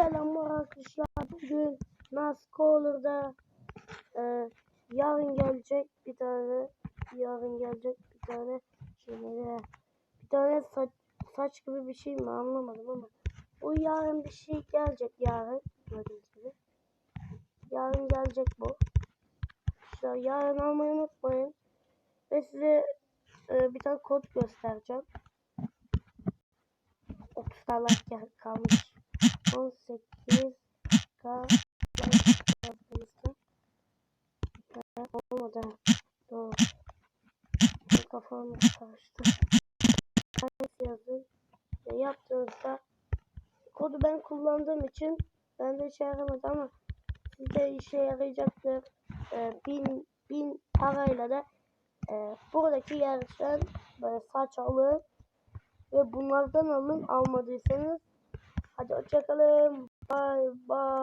Selamlar arkadaşlar. Bugün nasıl olur da e, yarın gelecek bir tane yarın gelecek bir tane şeyleri bir tane saç, saç gibi bir şey mi anlamadım ama o yarın bir şey gelecek yarın gördüğünüz gibi. Yarın gelecek bu. İşte yarın almayı unutmayın. Ve size e, bir tane kod göstereceğim. 30 tane like kalmış. 18 K yaptığımızda olmadı. Doğru. Kafam karıştı. Kayıt yazın. Ve yaptığınızda kodu ben kullandığım için ben de işe yaramadı ama size işe yarayacaktır. Ee, bin, bin parayla da e, buradaki yarışan böyle saç alın ve bunlardan alın almadıysanız hadi hoşçakalın bye bye